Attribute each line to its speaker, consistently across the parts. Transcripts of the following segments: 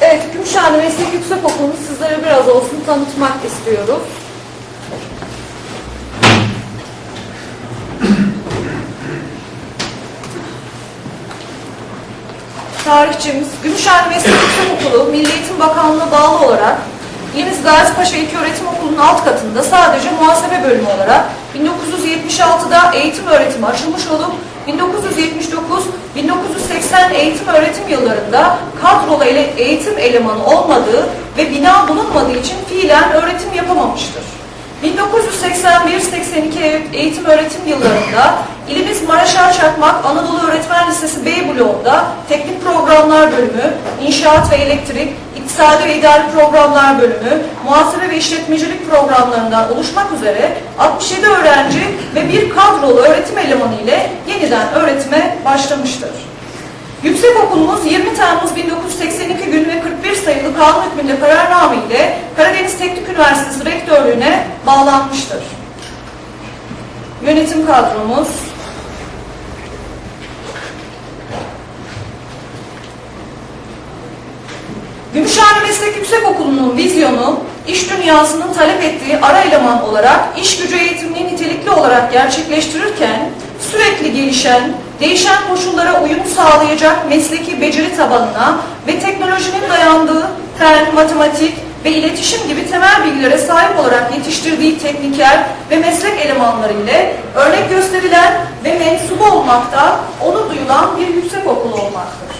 Speaker 1: Evet, Gümüşhane Meslek Yüksekokulu'nu sizlere biraz olsun tanıtmak istiyoruz. Tarihçimiz, Gümüşhane Meslek Yüksekokulu, Milli Eğitim Bakanlığı'na bağlı olarak İlimiz Gazi Paşa İlköğretim Okulu'nun alt katında sadece muhasebe bölümü olarak 1976'da eğitim öğretimi açılmış olup 1979-1980 eğitim öğretim yıllarında kadrolu ele- eğitim elemanı olmadığı ve bina bulunmadığı için fiilen öğretim yapamamıştır. 1981-82 eğitim öğretim yıllarında ilimiz Maraşar Çakmak Anadolu Öğretmen Lisesi B bloğunda teknik programlar bölümü, inşaat ve elektrik, iktisadi ve idari programlar bölümü, muhasebe ve işletmecilik programlarından oluşmak üzere 67 öğrenci ve bir kadrolu öğretim elemanı ile yeniden öğretime başlamıştır. Yüksekokulumuz 20 Temmuz 1982 günü ve 41 sayılı kanun hükmünde kararname ile Karadeniz Teknik Üniversitesi Rektörlüğü'ne bağlanmıştır. Yönetim kadromuz Gümüşhane Meslek Yüksekokulu'nun vizyonu, iş dünyasının talep ettiği ara eleman olarak iş gücü eğitimini nitelikli olarak gerçekleştirirken, sürekli gelişen, değişen koşullara uyum sağlayacak mesleki beceri tabanına ve teknolojinin dayandığı fen, matematik ve iletişim gibi temel bilgilere sahip olarak yetiştirdiği tekniker ve meslek elemanları ile örnek gösterilen ve mensubu olmakta, onu duyulan bir yüksekokul olmaktır.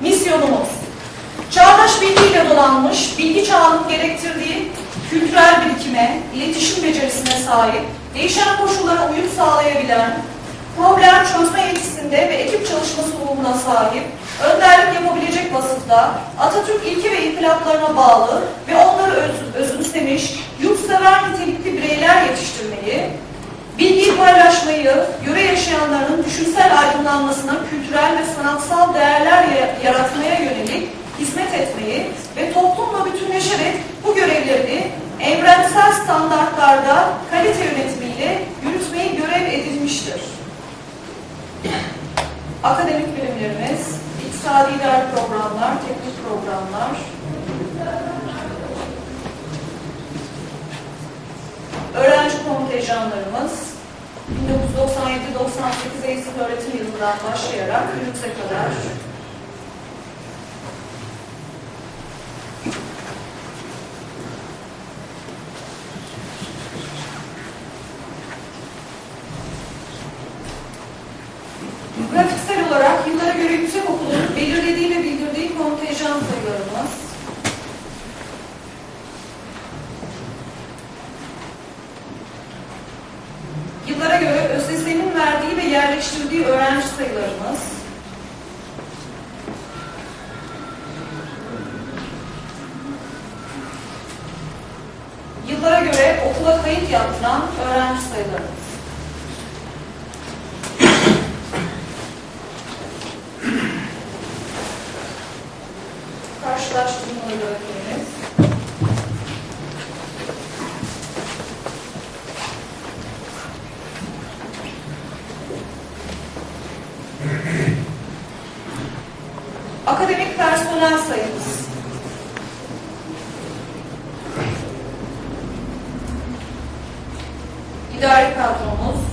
Speaker 1: Misyonumuz, çağdaş bilgiyle donanmış, bilgi çağının gerektirdiği kültürel birikime, iletişim becerisine sahip, değişen koşullara uyum sağlayabilen, problem çözme yetisinde ve ekip çalışması ruhuna sahip, önderlik yapabilecek vasıfta, Atatürk ilke ve inkılaplarına bağlı ve onları öz, özümsemiş, yurtsever nitelikli bireyler yetiştirmeyi, Bilgiyi paylaşmayı, yöre yaşayanların düşünsel aydınlanmasına kültürel ve sanatsal değerler ya- yaratmaya yönelik hizmet etmeyi ve toplumla bütünleşerek standartlarda kalite yönetimiyle yürütmeyi görev edinmiştir. Akademik bilimlerimiz, iktisadi idari programlar, teknik programlar, Öğrenci kontenjanlarımız 1997-98 eğitim öğretim yılından başlayarak günümüze kadar Grafiksel olarak yıllara göre yüksek okulun belirlediği ve bildirdiği kontenjan sayılarımız Yıllara göre ÖSS'nin verdiği ve yerleştirdiği öğrenci sayılarımız, yıllara göre okula kayıt yaptıran öğrenci sayılarımız. Karşılaştırmalı grafiğimiz. Akademik personel sayımız. İdari kadromuz.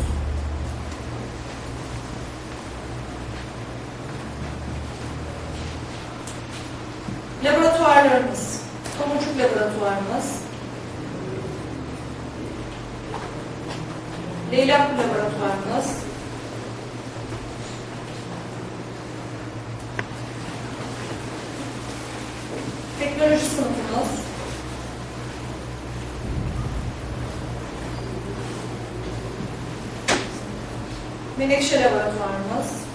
Speaker 1: Laboratuvarlarımız. Tomurcuk laboratuvarımız. Leylak laboratuvarımız. Teknoloji sınıfımız. Menekşe laboratuvarımız.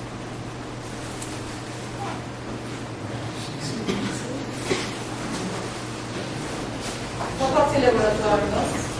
Speaker 1: Papatya laboratuvarımız.